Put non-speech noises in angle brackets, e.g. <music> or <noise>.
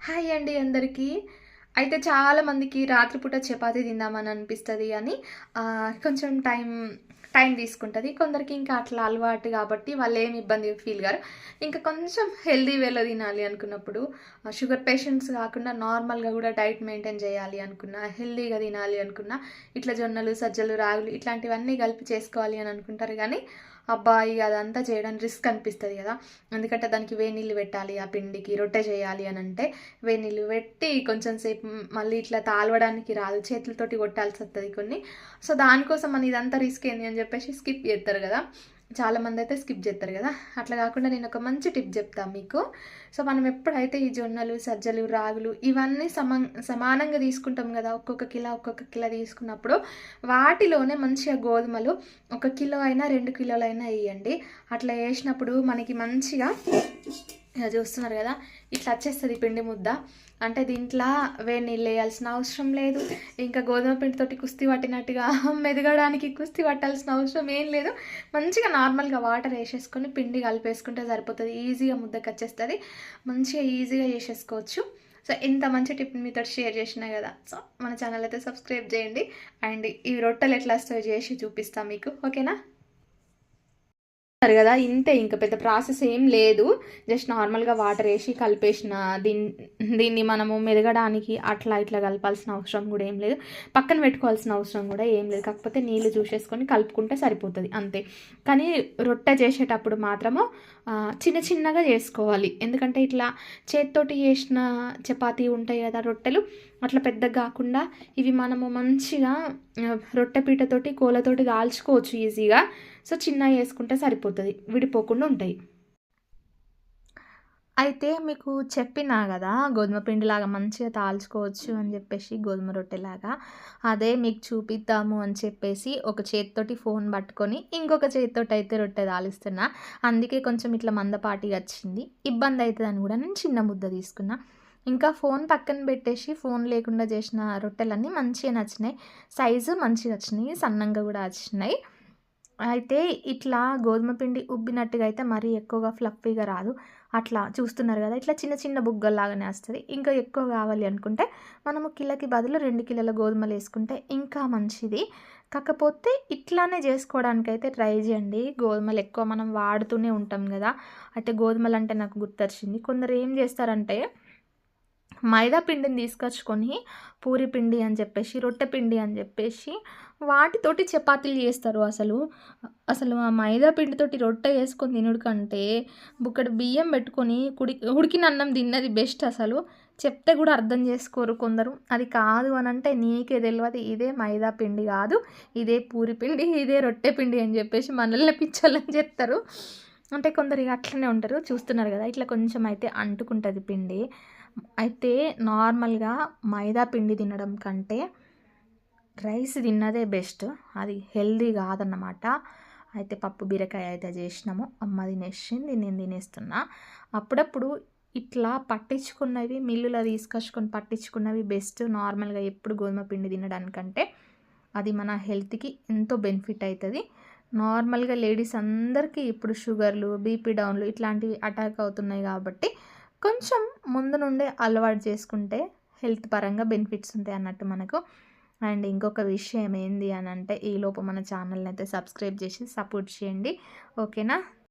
Hi అండి అందరికీ. అయితే చాలామందికి రాత్రిపూట చపాతీ తిందామని అనిపిస్తుంది అని కొంచెం టైం టైం తీసుకుంటుంది. కొందరికి ఇంకా అట్లా అలవాటు కాబట్టి వాళ్ళు ఏమి ఇబ్బంది ఫీల్ గారు ఇంకా కొంచెం హెల్దీ వేలో తినాలి అనుకున్నప్పుడు షుగర్ పేషెంట్స్ కాకుండా నార్మల్గా కూడా డైట్ మెయింటైన్ చేయాలి అనుకున్నా హెల్దీగా తినాలి అనుకున్నా ఇట్లా జొన్నలు సజ్జలు రాగులు ఇట్లాంటివన్నీ కలిపి చేసుకోవాలి అని అనుకుంటారు కానీ అబ్బాయి అదంతా చేయడం రిస్క్ అనిపిస్తుంది కదా. ఎందుకంటే దానికి వేడి నీళ్ళు పెట్టాలి ఆ పిండికి రొట్టె చేయాలి అని అంటే వేడి నీళ్ళు పెట్టి కొంచెం సేపు మళ్ళీ ఇట్లా తాళవడానికి రాదు చేతులతోటి కొట్టాల్సి వస్తుంది కొన్ని. సో దానికోసం అని ఇదంతా రిస్క్ ఏంది అని చెప్పేసి స్కిప్ చేస్తారు కదా. చాలామంది అయితే స్కిప్ చేస్తారు కదా. అట్లా కాకుండా నేను ఒక మంచి టిప్ చెప్తాను మీకు. సో మనం ఎప్పుడైతే ఈ జొన్నలు సజ్జలు రాగులు ఇవన్నీ సమా సమానంగా తీసుకుంటాం కదా ఒక్కొక్క కిలో ఒక్కొక్క కిలో తీసుకున్నప్పుడు వాటిలోనే మంచిగా గోధుమలు ఒక కిలో అయినా రెండు కిలోలు అయినా వేయండి. అట్లా వేసినప్పుడు మనకి మంచిగా ఇలా చూస్తున్నారు కదా ఇట్లా వచ్చేస్తుంది పిండి ముద్ద. అంటే దీంట్లో వేడి నీళ్ళు వేయాల్సిన అవసరం లేదు. ఇంకా గోధుమ పిండితోటి కుస్తీ పట్టినట్టుగా <laughs> మెదగడానికి కుస్తీ పట్టాల్సిన అవసరం ఏం లేదు. మంచిగా నార్మల్గా వాటర్ వేసేసుకొని పిండి కలిపేసుకుంటే సరిపోతుంది. ఈజీగా ముద్దకు వచ్చేస్తుంది. మంచిగా ఈజీగా చేసేసుకోవచ్చు. సో ఇంత మంచి టిప్ మీతో షేర్ చేసినా కదా. సో మన ఛానల్ అయితే సబ్స్క్రైబ్ చేయండి. అండ్ ఈ రొట్టెలు ఎట్లా వస్తాయో చేసి చూపిస్తాను మీకు. ఓకేనా? కదా ఇంతే. ఇంకా పెద్ద ప్రాసెస్ ఏం లేదు. జస్ట్ నార్మల్గా వాటర్ వేసి కలిపేసిన దీన్ని దీన్ని మనము మెదగడానికి అట్లా ఇట్లా కలపాల్సిన అవసరం కూడా ఏం లేదు. పక్కన పెట్టుకోవాల్సిన అవసరం కూడా ఏం లేదు. కాకపోతే నీళ్ళు చూసేసుకొని కలుపుకుంటే సరిపోతుంది అంతే. కానీ రొట్టె చేసేటప్పుడు మాత్రము చిన్న చిన్నగా చేసుకోవాలి. ఎందుకంటే ఇట్లా చేత్తోటి చేసిన చపాతీ ఉంటాయి కదా రొట్టెలు అట్లా పెద్దగా కాకుండా ఇవి మనము మంచిగా రొట్టె పీటతోటి కోలతోటి కాల్చుకోవచ్చు ఈజీగా. సో చిన్నగా వేసుకుంటే సరిపోతుంది. విడిపోకుండా ఉంటాయి. అయితే మీకు చెప్పినా కదా గోధుమ పిండిలాగా మంచిగా తాల్చుకోవచ్చు అని చెప్పేసి గోధుమ రొట్టెలాగా. అదే మీకు చూపిద్దాము అని చెప్పేసి ఒక చేతితోటి ఫోన్ పట్టుకొని ఇంకొక చేతితోటి అయితే రొట్టె తాలిస్తున్నా. అందుకే కొంచెం ఇట్లా మందపాటిగా వచ్చింది. ఇబ్బంది అవుతుందని కూడా నేను చిన్న ముద్ద తీసుకున్నా. ఇంకా ఫోన్ పక్కన పెట్టేసి ఫోన్ లేకుండా చేసిన రొట్టెలన్నీ మంచిగా నచ్చినాయి. సైజు మంచిగా వచ్చినాయి సన్నంగా కూడా వచ్చినాయి అయితే ఇట్లా గోధుమ పిండి ఉబ్బినట్టుగా అయితే మరీ ఎక్కువగా ఫ్లఫీగా రాదు. అట్లా చూస్తున్నారు కదా ఇట్లా చిన్న చిన్న బుగ్గల్లాగానే వస్తుంది. ఇంకా ఎక్కువ కావాలి అనుకుంటే మనము కిలోకి బదులు రెండు కిలోల గోధుమలు వేసుకుంటే ఇంకా మంచిది. కాకపోతే ఇట్లానే చేసుకోవడానికి అయితే ట్రై చేయండి. గోధుమలు ఎక్కువ మనం వాడుతూనే ఉంటాం కదా. అయితే గోధుమలు అంటే నాకు గుర్తొచ్చింది. కొందరు ఏం చేస్తారంటే మైదా పిండిని తీసుకొచ్చుకొని పూరి పిండి అని చెప్పేసి రొట్టె పిండి అని చెప్పేసి వాటితోటి చపాతీలు చేస్తారు అసలు. అసలు ఆ మైదా పిండితోటి రొట్టె వేసుకొని తినుడు కంటే బుక్కడి బియ్యం పెట్టుకొని కుడి ఉడికిన అన్నం తిన్నది బెస్ట్ అసలు. చెప్తే కూడా అర్థం చేసుకోరు కొందరు. అది కాదు అని అంటే నీకే తెలియదు ఇదే మైదా పిండి కాదు ఇదే పూరి పిండి ఇదే రొట్టె పిండి అని చెప్పేసి మనల్ని పిచ్చోళ్ళని చెప్తారు. అంటే కొందరు ఇక అట్లనే ఉంటారు చూస్తున్నారు కదా. ఇట్లా కొంచెం అయితే అంటుకుంటుంది పిండి. అయితే నార్మల్గా మైదా పిండి తినడం కంటే రైస్ తిన్నదే బెస్ట్. అది హెల్దీ కాదన్నమాట. అయితే పప్పు బీరకాయ అయితే చేసినాము. అమ్మ తినేసింది నేను తినేస్తున్నా. అప్పుడప్పుడు ఇట్లా పట్టించుకున్నవి మిల్లులో తీసుకొచ్చుకొని పట్టించుకున్నవి బెస్ట్. నార్మల్గా ఎప్పుడు గోధుమ పిండి తినడానికంటే అది మన హెల్త్కి ఎంతో బెనిఫిట్ అవుతుంది నార్మల్గా లేడీస్ అందరికీ ఇప్పుడు షుగర్లు బీపీ డౌన్లు ఇట్లాంటివి అటాక్ అవుతున్నాయి కాబట్టి కొంచెం ముందు నుండే అలవాటు చేసుకుంటే హెల్త్ పరంగా బెనిఫిట్స్ ఉంటాయి అన్నట్టు మనకు. అండ్ ఇంకొక విషయం ఏంది అని అంటే ఈలోపు మన ఛానల్ని అయితే సబ్స్క్రైబ్ చేసి సపోర్ట్ చేయండి. ఓకేనా?